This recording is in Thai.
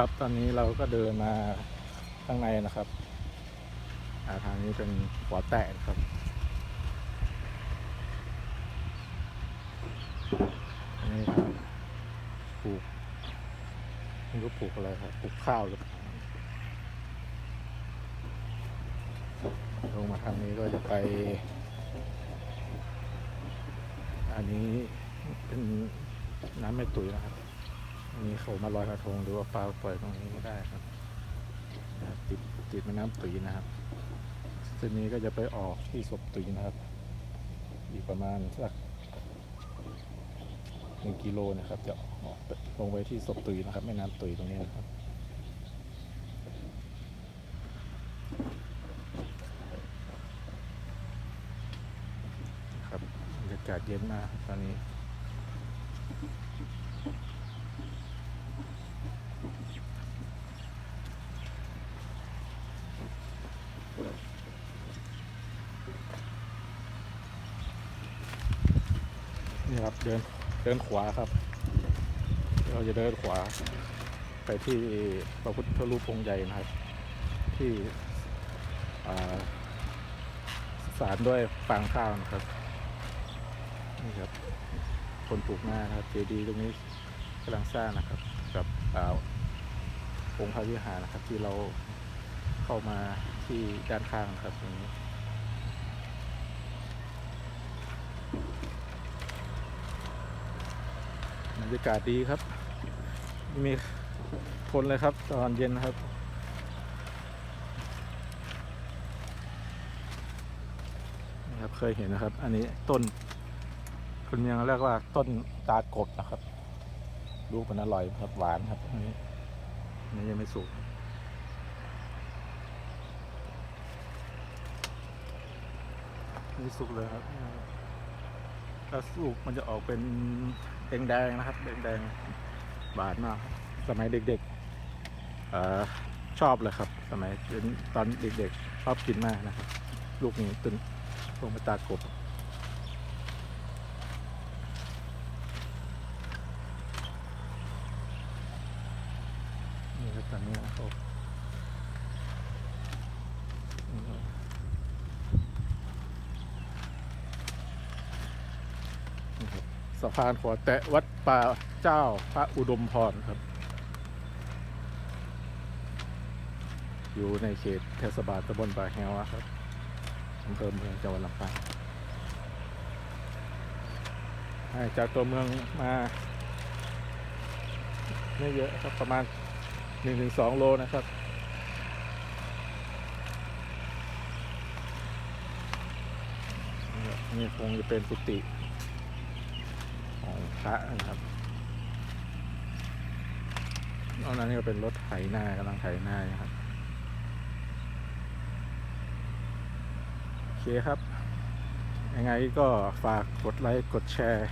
ครับ ตอนนี้เราก็เดินมาข้างในนะครับอาทางนี้เป็นหัวแตกครับนนี้ครับปลูกไม่รู้ปลูกอะไรครับปลูกข้าวหรือเปล่าลงมาทางนี้ก็จะไป อันนี้เป็นน้ำไม่ตุ๋ยนะครับ อันนี้เขามาลอยกระทงหรือว่าปลาปล่อยตรงนี้ก็ได้ครับ ติดติดแม่น้ำตุยนะครับเส้นนี้ก็จะไปออกที่ศพตุยนะครับ อีกประมาณสักหนึ่งกิโลนะครับ จะออกลงไปที่ศพตุยนะครับแม่น้ำตุยตรงนี้นะครับครับบรรยากาศเย็นมากตอนนี้ นี่ครับเดินเดินขวาครับ เราจะเดินขวา ไปที่พระพุทธรูปองค์ใหญ่นะครับ ที่สารด้วยฟางข้าวนะครับนี่ครับ คนปลูกหน้านะครับเจดีย์ตรงนี้กำลังสร้างนะครับ กับอองค์พระวิหารนะครับที่เราเข้ามา ที่ด้านข้างครับตรงนี้บรรยากาศดีครับ มีคนเลยครับ ตอนเย็นครับนะครับ เคยเห็นนะครับ อันนี้ต้นคนเมืองเรียกว่าต้นตาลกบนะครับ ลูกมันอร่อยครับหวานครับอันนี้อันนี้ยังไม่สุก นี่สุกเลยครับถ้าสุกมันจะออกเป็นแดงๆนะครับ แดงๆบานมาก สมัยเด็กๆอชอบเลยครับ สมัยตอนเด็กๆ ชอบกินมากนะครับ ลูกนี้ตึนพวกมาตากบนี่ครับตอนนี้นะครับนี่ครับ นะครับ สะพานขวาแตะวัดป่าเจ้าพระอุดมพรครับ อยู่ในเขตเทศบาลตำบลป่าแฮวครับอำเภอเมืองจังหวัดลำปางจากตัวเมืองมาไม่เยอะครับประมาณ 1-2 โลนะครับ นี่คงจะเป็นกุฏิ พระนะครับนอกนั้นก็เป็นรถไถนากำลังไถนานะครับโอเคครับ ยังไงก็ฝากกดไลค์ กดแชร์